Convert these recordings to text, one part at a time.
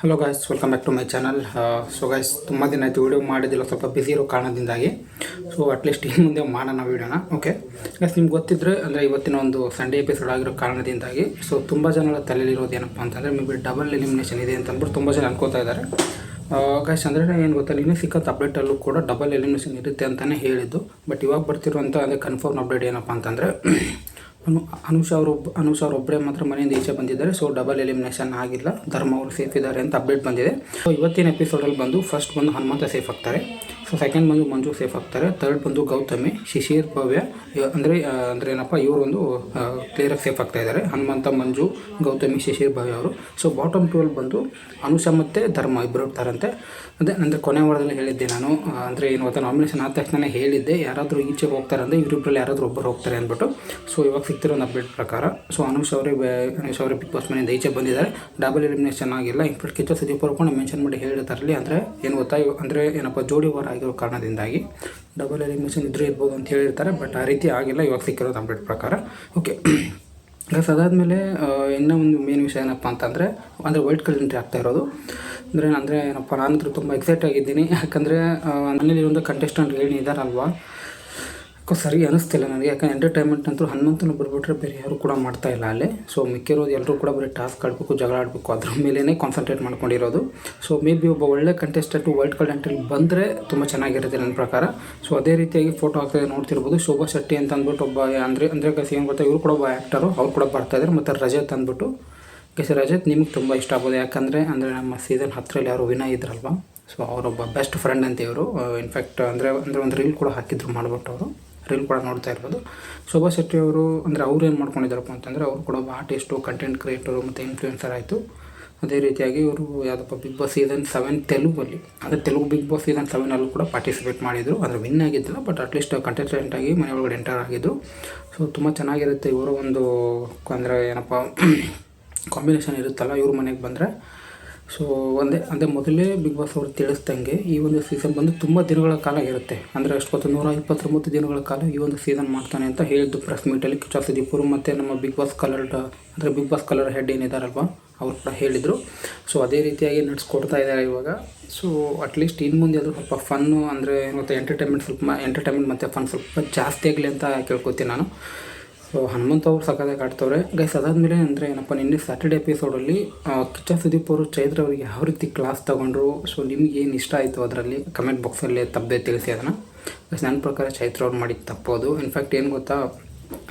Hello guys welcome back to my channel so guys ತುಂಬ ದಿನ ಆಯಿತು ವಿಡಿಯೋ ಮಾಡಿದ್ದಿಲ್ಲ, ಸ್ವಲ್ಪ ಬ್ಯುಸಿ ಇರೋ ಕಾರಣದಿಂದಾಗಿ. ಸೊ ಅಟ್ಲೀಸ್ಟ್ ಇನ್ನು ಮುಂದೆ ಮಾಡೋಣ ವೀಡಿಯೋನ ಓಕೆ ಗಾಯ್ಸ್ ನಿಮ್ಗೆ ಗೊತ್ತಿದ್ರೆ, ಅಂದರೆ ಇವತ್ತಿನ ಒಂದು ಸಂಡೇ ಎಪಿಸೋಡ್ ಆಗಿರೋ ಕಾರಣದಿಂದಾಗಿ ಸೊ ತುಂಬ ಜನರ ತಲೆಯಲ್ಲಿರೋದು ಏನಪ್ಪ ಅಂತಂದರೆ ಮೇ ಬಿ ಡಬಲ್ ಎಲಿಮಿನೇಷನ್ ಇದೆ ಅಂತ ಅಂದ್ಬಿಟ್ಟು ತುಂಬ ಜನ ಅನ್ಕೋತಾ ಇದ್ದಾರೆ. ಗಾಯ್ಸ್ ಅಂದರೆ ಏನು ಗೊತ್ತಾ ಇನ್ನೂ ಸಿಕ್ಕಂಥ ಅಪ್ಡೇಟಲ್ಲೂ ಕೂಡ ಡಬಲ್ ಎಲಿಮಿನೇಷನ್ ಇರುತ್ತೆ ಅಂತಲೇ ಹೇಳಿದ್ದು. ಬಟ್ ಇವಾಗ ಬರ್ತಿರುವಂಥ ಅದೇ ಕನ್ಫರ್ಮ್ ಅಪ್ಡೇಟ್ ಏನಪ್ಪ ಅಂತಂದರೆ ಅನು ಅನುಷ್ ಅವರು ಅನುಷ ಅವರು ಒಬ್ಬರೇ ಮಾತ್ರ ಮನೆಯಿಂದ ಈಚೆ ಬಂದಿದ್ದಾರೆ. ಸೊ ಡಬಲ್ ಎಲಿಮಿನೇಷನ್ ಆಗಿಲ್ಲ. ಧರ್ಮ ಅವರು ಸೇಫ್ ಇದ್ದಾರೆ ಅಂತ ಅಪ್ಡೇಟ್ ಬಂದಿದೆ. ಸೊ ಇವತ್ತಿನ ಎಪಿಸೋಡಲ್ಲಿ ಬಂದು ಫಸ್ಟ್ ಬಂದು ಹನುಮಂತ ಸೇಫ್ ಆಗ್ತಾರೆ. ಸೊ ಸೆಕೆಂಡ್ ಬಂದು ಮಂಜು ಸೇಫ್ ಆಗ್ತಾರೆ. ತರ್ಡ್ ಬಂದು ಗೌತಮಿ, ಶಿಶಿರ್, ಭವ್ಯ. ಅಂದರೆ ಅಂದರೆ ಏನಪ್ಪ, ಇವರು ಒಂದು ಕ್ಲಿಯರಾಗಿ ಸೇಫ್ ಆಗ್ತಾ ಇದ್ದಾರೆ ಹನುಮಂತ, ಮಂಜು, ಗೌತಮಿ, ಶಿಶಿರ್, ಭವ್ಯ ಅವರು. ಸೊ ಬಾಟಮ್ ಟ್ವೆಲ್ ಬಂದು ಅನುಷ ಮತ್ತು ಧರ್ಮ ಇಬ್ಬರು ಇರ್ತಾರಂತೆ. ಅದೇ, ಅಂದರೆ ಕೊನೆ ವಾರದಲ್ಲಿ ಹೇಳಿದ್ದೆ ನಾನು. ಅಂದರೆ ಏನು ಗೊತ್ತಾ ನಾಮಿನೇಷನ್ ಆದ ತಕ್ಷಣ ಹೇಳಿದ್ದೆ. ಯಾರಾದರೂ ಈಚೆಗೆ ಹೋಗ್ತಾರೆ ಅಂದರೆ ಇವರಿಬ್ಬರಲ್ಲಿ ಯಾರಾದರೂ ಒಬ್ಬರು ಹೋಗ್ತಾರೆ ಅಂದ್ಬಿಟ್ಟು. ಸೊ ಇವಾಗ ಸಿಗ್ತಿರೋ ಒಂದು ಅಪ್ಡೇಟ್ ಪ್ರಕಾರ ಸೊ ಅನುಷ್ ಅವರೇ ಅನುಷ್ ಅವರೇ ಬಿಗ್ ಬಾಸ್ ಮನೆಯಿಂದ ಈಚೆ ಬಂದಿದ್ದಾರೆ. ಡಬಲ್ ಎಲಿಮಿನೇಷನ್ ಆಗಿಲ್ಲ. ಇನ್ಫ್ಯಾಕ್ಟ್ ಕಿಚ್ಚ ಸುದೀಪ್ ಅವರು ಕೂಡ ಮೆನ್ಷನ್ ಮಾಡಿ ಹೇಳಿರ್ತಾರಲ್ಲಿ ಅಂದರೆ, ಏನು ಗೊತ್ತಾ ಅಂದರೆ ಏನಪ್ಪ, ಜೋಡಿ ವಾರ ಆಗಿರೋ ಕಾರಣದಿಂದಾಗಿ ಡಬಲ್ ಎಲಿಮಿನೇಷನ್ ಇದ್ರೂ ಇರ್ಬೋದು ಅಂತ ಹೇಳಿರ್ತಾರೆ ಬಟ್ ಆ ರೀತಿ ಆಗಿಲ್ಲ, ಇವಾಗ ಸಿಕ್ಕಿರೋದು ಅಪ್ಡೇಟ್ ಪ್ರಕಾರ. ಓಕೆ ಗಸ್ ಅದಾದಮೇಲೆ ಇನ್ನೂ ಒಂದು ಮೇನ್ ವಿಷಯ ಏನಪ್ಪ ಅಂತಂದರೆ, ಅಂದರೆ ವೈಟ್ ಕಲರ್ ಎಂಟ್ರಿ ಆಗ್ತಾ ಇರೋದು. ಅಂದರೆ ಅಂದರೆ ಏನಪ್ಪ, ನಾನಂತೂ ತುಂಬ ಎಕ್ಸೈಟ್ ಆಗಿದ್ದೀನಿ. ಯಾಕಂದರೆ ನನ್ನಲ್ಲಿ ಒಂದು ಕಂಟೆಸ್ಟೆಂಟ್ ಏನು ಇದ್ದಾರಲ್ವಾ ಯಾಕೋ ಸರಿ ಅನಿಸ್ತಿಲ್ಲ ನನಗೆ. ಯಾಕಂದ್ರೆ ಎಂಟರ್ಟೈನ್ಮೆಂಟ್ ಅಂತೂ ಹನುಮಂತನ ಬಿಟ್ಬಿಟ್ರೆ ಬೇರೆ ಯಾರು ಕೂಡ ಮಾಡ್ತಾ ಇಲ್ಲ ಅಲ್ಲೇ. ಸೊ ಮಿಕ್ಕಿರೋದು ಎಲ್ಲರೂ ಕೂಡ ಬರೀ ಟಾಸ್ಕ್ ಆಡಬೇಕು ಜಗಳ ಆಡಬೇಕು. ಅದ್ರ ಮೇಲೇ ಕಾನ್ಸಂಟ್ರೇಟ್ ಮಾಡ್ಕೊಂಡಿರೋದು. ಸೊ ಮೇ ಬಿ ಒಬ್ಬ ಒಳ್ಳೆ ಕಂಟೆಸ್ಟೆಂಟು ವೈಟ್ ಕಲರ್ ಎಂಟ್ರಿ ಬಂದರೆ ತುಂಬ ಚೆನ್ನಾಗಿರುತ್ತೆ ನನ್ನ ಪ್ರಕಾರ. ಸೊ ಅದೇ ರೀತಿಯಾಗಿ ಫೋಟೋ ಹಾಕ್ತಾ ನೋಡ್ತಿರ್ಬೋದು. ಶೋಭಾ ಶೆಟ್ಟಿ ಅಂತ ಅಂದ್ಬಿಟ್ಟು ಒಬ್ಬ ಅಂದರೆ ಅಂದರೆ ಕಸಿ ಏನು ಗೊತ್ತಾ, ಇವರು ಕೂಡ ಒಬ್ಬ ಆ್ಯಕ್ಟರು ಅವ್ರು ಕೂಡ ಬರ್ತಾ ಇದ್ದಾರೆ ಮತ್ತು ರಜತ್ ಅಂದ್ಬಿಟ್ಟು. ಕೆಸಿ ರಜತ್ ನಿಮಗೆ ತುಂಬ ಇಷ್ಟ ಆಗ್ಬೋದು. ಯಾಕಂದರೆ, ಅಂದರೆ ನಮ್ಮ ಸೀಸನ್ ಹತ್ತರಲ್ಲಿ ಯಾರು ವಿನಯ್ ಇದ್ರಲ್ವಾ? ಸೊ ಅವರೊಬ್ಬ ಬೆಸ್ಟ್ ಫ್ರೆಂಡ್ ಅಂತ ಇವರು. ಇನ್ಫ್ಯಾಕ್ಟ್ ಅಂದರೆ ಅಂದರೆ ಒಂದು ರೀಲ್ ಕೂಡ ಹಾಕಿದ್ರು ಮಾಡ್ಬಿಟ್ಟು ಅವರು. ರೀಲ್ ಕೂಡ ನೋಡ್ತಾ ಇರ್ಬೋದು. ಶೋಭಾ ಶೆಟ್ಟಿ ಅವರು ಅಂದರೆ ಅವ್ರು ಏನು ಮಾಡ್ಕೊಂಡಿದ್ದಾರಪ್ಪ ಅಂತಂದರೆ ಅವರು ಕೂಡ ಒಬ್ಬ ಆರ್ಟಿಸ್ಟು ಕಂಟೆಂಟ್ ಕ್ರಿಯೇಟರು ಮತ್ತು ಇನ್ಫ್ಲೂಯೆನ್ಸರ್ ಆಯಿತು. ಅದೇ ರೀತಿಯಾಗಿ ಇವರು ಯಾವುದಪ್ಪ ಬಿಗ್ ಬಾಸ್ ಸೀಸನ್ ಸೆವೆನ್ ತೆಲುಗಲ್ಲಿ, ಅಂದರೆ ತೆಲುಗು ಬಿಗ್ ಬಾಸ್ ಸೀಸನ್ ಸೆವೆನಲ್ಲೂ ಕೂಡ ಪಾರ್ಟಿಸಿಪೇಟ್ ಮಾಡಿದರು. ಅಂದರೆ ವಿನ್ ಆಗಿದ್ದಿಲ್ಲ ಬಟ್ ಅಟ್ಲೀಸ್ಟ್ ಕಂಟೆಸ್ಟೆಂಟ್ ಆಗಿ ಮನೆ ಒಳಗಡೆ ಎಂಟರ್ ಆಗಿದ್ದರು ಸೊ ತುಂಬ ಚೆನ್ನಾಗಿರುತ್ತೆ ಇವರು ಒಂದು ಅಂದರೆ ಏನಪ್ಪ ಕಾಂಬಿನೇಷನ್ ಇರುತ್ತಲ್ಲ ಇವ್ರ ಮನೆಗೆ ಬಂದರೆ. ಸೊ ಒಂದೇ, ಅಂದರೆ ಮೊದಲೇ ಬಿಗ್ ಬಾಸ್ ಅವರು ತಿಳಿಸ್ದಂಗೆ ಈ ಒಂದು ಸೀಸನ್ ಬಂದು ತುಂಬ ದಿನಗಳ ಕಾಲ ಇರುತ್ತೆ. ಅಂದರೆ ಅಷ್ಟೊತ್ತು ನೂರ ಇಪ್ಪತ್ತೊಂಬತ್ತು ದಿನಗಳ ಕಾಲ ಈ ಒಂದು ಸೀಸನ್ ಮಾಡ್ತಾನೆ ಅಂತ ಹೇಳಿದ್ದು ಪ್ರೆಸ್ ಮೀಟಲ್ಲಿ ಕಿಚ್ಚ ಸುದೀಪುರು ಮತ್ತು ನಮ್ಮ ಬಿಗ್ ಬಾಸ್ ಕಲರ್ ಅಂದರೆ ಬಿಗ್ ಬಾಸ್ ಕಲರ್ ಹೆಡ್ ಏನಿದಾರಲ್ವ ಅವ್ರು ಕೂಡ ಹೇಳಿದರು. ಸೊ ಅದೇ ರೀತಿಯಾಗಿ ನಡೆಸ್ಕೊಡ್ತಾ ಇದ್ದಾರೆ ಇವಾಗ. ಸೊ ಅಟ್ಲೀಸ್ಟ್ ಇನ್ನು ಮುಂದೆ ಅದು ಸ್ವಲ್ಪ ಫನ್ನು ಅಂದರೆ ಮತ್ತು ಎಂಟರ್ಟೈನ್ಮೆಂಟ್ ಸ್ವಲ್ಪ ಎಂಟರ್ಟೈನ್ಮೆಂಟ್ ಮತ್ತು ಫನ್ ಸ್ವಲ್ಪ ಜಾಸ್ತಿ ಆಗಲಿ ಅಂತ ಕೇಳ್ಕೊತೀನಿ ನಾನು. ಸೊ ಹನುಮಂತ ಅವರು ಸಕ್ಕತ್ತಾಗಿ ಕಾಡ್ತವ್ರೆ. ಗೈಸ್ ಅದಾದಮೇಲೆ ಅಂದರೆ ಏನಪ್ಪ, ನಿನ್ನೆ ಸ್ಯಾಟರ್ಡೆ ಎಪಿಸೋಡಲ್ಲಿ ಕಿಚ್ಚ ಸುದೀಪ್ ಅವರು ಚೈತ್ರ ಅವರಿಗೆ ಯಾವ ರೀತಿ ಕ್ಲಾಸ್ ತೊಗೊಂಡ್ರು? ಸೊ ನಿಮ್ಗೆ ಏನು ಇಷ್ಟ ಆಯಿತು ಅದರಲ್ಲಿ? ಕಮೆಂಟ್ ಬಾಕ್ಸಲ್ಲಿ ತಪ್ಪದೆ ತಿಳಿಸಿ ಅದನ್ನು. ಗೈಸ್ ನನ್ನ ಪ್ರಕಾರ ಚೈತ್ರ ಅವ್ರು ಮಾಡಿದ್ದು ತಪ್ಪೋದು. ಇನ್ಫ್ಯಾಕ್ಟ್ ಏನು ಗೊತ್ತಾ?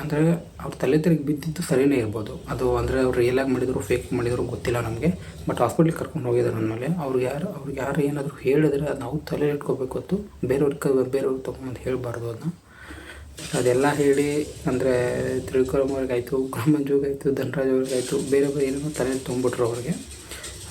ಅಂದರೆ ಅವ್ರ ತಲೆ ತೆರಿಗೆ ಬಿದ್ದಿದ್ದು ಸರಿಯೇ ಇರ್ಬೋದು. ಅದು ಅಂದರೆ ಅವ್ರು ರಿಯಲಾಗಿ ಮಾಡಿದ್ರು ಫೇಕ್ ಮಾಡಿದ್ರು ಗೊತ್ತಿಲ್ಲ ನಮಗೆ. ಬಟ್ ಹಾಸ್ಪಿಟ್ಲಿಗೆ ಕರ್ಕೊಂಡು ಹೋಗಿದ್ದಾರೆ ಅಂದಮೇಲೆ ಅವ್ರಿಗೆ ಯಾರು ಅವ್ರಿಗೆ ಯಾರು ಏನಾದರೂ ಹೇಳಿದ್ರೆ ಅದು ನಾವು ತಲೆ ಇಟ್ಕೋಬೇಕು ಹೊತ್ತು ಬೇರೆಯವ್ರಿಗೆ ಬೇರೆಯವ್ರಿಗೆ ತೊಗೊಂಡು ಹೇಳಬಾರ್ದು ಅದನ್ನ ಅದೆಲ್ಲ ಹೇಳಿ ಅಂದರೆ ತ್ರಿವಿಕ್ರಮವ್ರಿಗಾಯಿತು ಗ್ರಾಮಂಜುಗಾಯಿತು ಧನರಾಜ್ ಅವ್ರಿಗಾಯಿತು ಬೇರೆ ಬೇರೆ ಏನೋ ತಲೆ ತುಂಬಿಟ್ರು ಅವ್ರಿಗೆ.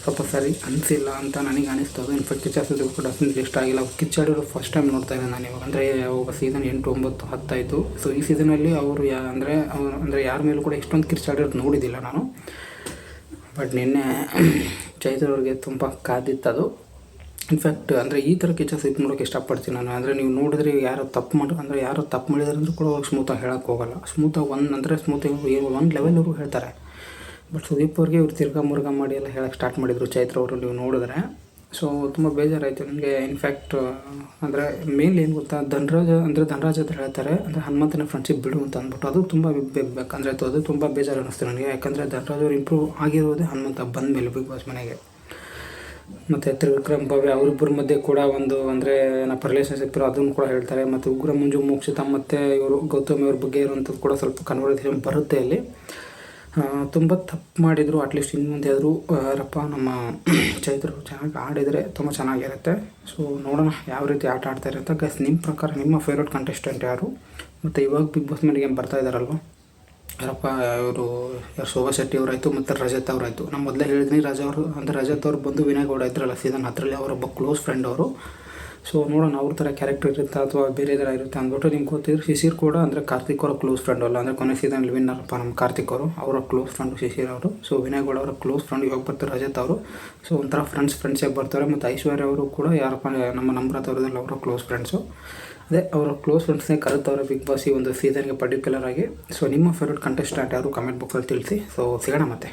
ಸ್ವಲ್ಪ ಸರಿ ಅನಿಸಿಲ್ಲ ಅಂತ ನನಗೆ ಅನಿಸ್ತು. ಅದು ಇನ್ಫ್ಯಾಕ್ಟ್ ಕಿಚ್ಚಾಡಿದ್ರು ಕೂಡ ಅಷ್ಟೊಂದು ಇಷ್ಟ ಆಗಿಲ್ಲ. ಕಿಚ್ಚಾಡಿರೋ ಫಸ್ಟ್ ಟೈಮ್ ನೋಡ್ತಾ ಇದ್ದೆ ನಾನು ಇವಾಗ. ಅಂದರೆ ಒಬ್ಬ ಸೀಸನ್ ಎಂಟು, ಒಂಬತ್ತು, ಹತ್ತಾಯಿತು. ಸೊ ಈ ಸೀಸನಲ್ಲಿ ಅವರು ಯಾ ಅಂದರೆ ಅವ್ರು ಅಂದರೆ ಯಾರ ಮೇಲೂ ಕೂಡ ಇಷ್ಟೊಂದು ಕಿಚ್ಚಾಡಿರೋದು ನೋಡಿದ್ದಿಲ್ಲ ನಾನು. ಬಟ್ ನಿನ್ನೆ ಚೈತ್ರವ್ರಿಗೆ ತುಂಬ ತುಂಬ ಕಾದಿತ್ತದು. ಇನ್ಫ್ಯಾಕ್ಟ್ ಅಂದರೆ ಈ ಥರ ಕಿಚ್ಚ ಇದು ನೋಡೋಕೆ ಇಷ್ಟಪಡ್ತೀನಿ ನಾನು. ಅಂದರೆ ನೀವು ನೋಡಿದ್ರೆ ಯಾರು ತಪ್ಪು ಮಾಡಿ, ಅಂದರೆ ಯಾರು ತಪ್ಪು ಮಾಡಿದಾರೆ ಅಂದರೂ ಕೂಡ ಅವ್ರಿಗೆ ಸ್ಮೂತಾಗಿ ಹೇಳೋಕ್ಕೆ ಹೋಗಲ್ಲ. ಸ್ಮೂತಾಗಿ ಒಂದು ಅಂದರೆ ಸ್ಮೂತಾಗಿ ಒಂದು ಲೆವೆಲ್ವರೆಗೂ ಹೇಳ್ತಾರೆ. ಬಟ್ ಸುದೀಪ್ ಅವ್ರಿಗೆ ಇವ್ರು ತಿರ್ಗಾ ಮುರ್ಗ ಮಾಡಿ ಎಲ್ಲ ಹೇಳೋಕ್ಕೆ ಸ್ಟಾರ್ಟ್ ಮಾಡಿದರು ಚೈತ್ರ ಅವರು ನೀವು ನೋಡಿದ್ರೆ. ಸೊ ತುಂಬ ಬೇಜಾರಾಯಿತು ನನಗೆ ಇನ್ಫ್ಯಾಕ್ಟ್ ಅಂದರೆ ಮೇನ್ ಏನು ಗೊತ್ತಾ, ಧನರಾಜ, ಅಂದರೆ ಧನರಾಜ್ ಹತ್ರ ಹೇಳ್ತಾರೆ, ಅಂದರೆ ಹನುಮಂತನ ಫ್ರೆಂಡ್ಶಿಪ್ ಬಿಡು ಅಂತ ಅಂದ್ಬಿಟ್ಟು. ಅದು ತುಂಬ ಬೇಕಂದರೆ ಅದು ತುಂಬ ಬೇಜಾರು ಅನ್ನಿಸ್ತು ನನಗೆ. ಯಾಕಂದರೆ ಧನರಾಜ್ ಅವ್ರು ಇಂಪ್ರೂವ್ ಆಗಿರೋದೇ ಹನುಮಂತ ಬಂದ ಮೇಲೆ ಬಿಗ್ ಬಾಸ್ ಮನೆಗೆ. ಮತ್ತು ತ್ರಿವಿಕ್ರಮ್, ಭವ್ಯ ಅವರಿಬ್ಬರ ಮಧ್ಯೆ ಕೂಡ ಒಂದು ಅಂದರೆ ಏನಪ್ಪ ರಿಲೇಷನ್ಶಿಪ್ ಇರೋ ಅದನ್ನು ಕೂಡ ಹೇಳ್ತಾರೆ. ಮತ್ತು ಉಗ್ರ ಮಂಜು, ಮೋಕ್ಷಿತ ಮತ್ತು ಇವರು ಗೌತಮ್ ಇವ್ರ ಬಗ್ಗೆ ಇರುವಂಥದ್ದು ಕೂಡ ಸ್ವಲ್ಪ ಕನ್ವರ್ಸೇಷನ್ ಬರುತ್ತೆ ಅಲ್ಲಿ. ತುಂಬ ತಪ್ಪು ಮಾಡಿದರು ಅಟ್ಲೀಸ್ಟ್ ಇನ್ನು ಮುಂದೆ ಆದರೂ ಯಾರಪ್ಪ ನಮ್ಮ ಚೈತ್ರ ಚೆನ್ನಾಗಿ ಆಡಿದರೆ ತುಂಬ ಚೆನ್ನಾಗಿರುತ್ತೆ. ಸೊ ನೋಡೋಣ ಯಾವ ರೀತಿ ಆಟ ಆಡ್ತಾರೆ ಅಂತ ಗಸ್ ನಿಮ್ಮ ಪ್ರಕಾರ ನಿಮ್ಮ ಫೇವ್ರೇಟ್ ಕಂಟೆಸ್ಟೆಂಟ್ ಯಾರು? ಮತ್ತು ಇವಾಗ ಬಿಗ್ ಬಾಸ್ ಮನೆಗೆ ಏನು ಬರ್ತಾ ಇದ್ದಾರಲ್ವ ಯಾರಪ್ಪ ಇವರು ಯಾರು ಶೋಭಾ ಶೆಟ್ಟಿ ಅವರಾಯಿತು ಮತ್ತು ರಜತ್ ಅವರಾಯಿತು. ನಮ್ಮ ಮೊದಲೇ ಹೇಳಿದ್ನಿ, ರಾಜ ಅವರು ಅಂದರೆ ರಜತ್ ಅವ್ರು ಬಂದು ವಿನಯ್ ಗೌಡ ಇದ್ರಲ್ಲ ಸೀಸನ್ ಹತ್ತರಲ್ಲಿ ಅವರೊಬ್ಬ ಕ್ಲೋಸ್ ಫ್ರೆಂಡ್ ಅವರು. ಸೊ ನೋಡೋಣ ಅವ್ರ ಥರ ಕ್ಯಾರೆಕ್ಟರ್ ಇರುತ್ತೆ ಅಥವಾ ಬೇರೆ ಥರ ಇರುತ್ತೆ ಅಂದ್ಬಿಟ್ಟು ನಿಮ್ಗೆ ಗೊತ್ತಿದ್ರು ಶಿಶಿರ್ ಕೂಡ ಅಂದರೆ ಕಾರ್ತಿಕ್ ಅವರ ಕ್ಲೋಸ್ ಫ್ರೆಂಡ್ ಅಲ್ಲ. ಅಂದರೆ ಕೊನೆ ಸೀಸನ್ ವಿನ್ನರ್ಪ್ಪ ನಮ್ಮ ಕಾರ್ತಿಕ್ ಅವರು. ಅವರ ಕ್ಲೋಸ್ ಫ್ರೆಂಡ್ ಶಿಶಿರ್ ಅವರು. ಸೊ ವಿನಯ್ ಗೌಡ ಅವರ ಕ್ಲೋಸ್ ಫ್ರೆಂಡ್ ಇವಾಗ ಬರ್ತಾರೆ ರಜತ್ ಅವರು. ಸೊ ಒಂಥರ ಫ್ರೆಂಡ್ಸ್ ಫ್ರೆಂಡ್ಸಾಗಿ ಬರ್ತಾರೆ. ಮತ್ತು ಐಶ್ವರ್ಯ ಅವರು ಕೂಡ ಯಾರಪ್ಪ ನಮ್ಮ ನಮ್ರ ತವರದಲ್ಲಿ ಅವರ ಕ್ಲೋಸ್ ಫ್ರೆಂಡ್ಸು ಅದೇ ಅವರ ಕ್ಲೋಸ್ ಫ್ರೆಂಡ್ಸ್ನೇ ಕರೆತವ್ರೆ ಬಿಗ್ ಬಾಸ್ ಈ ಒಂದು ಸೀಸನ್ಗೆ ಪರ್ಟಿಕ್ಯುಲರ್ ಆಗಿ. ಸೊ ನಿಮ್ಮ ಫೇವ್ರೇಟ್ ಕಂಟೆಸ್ಟೆಂಟ್ ಯಾರು? ಕಮೆಂಟ್ ಬಾಕ್ಸಲ್ಲಿ ತಿಳಿಸಿ. ಸೊ ಸಿಗೋಣ ಮತ್ತೆ.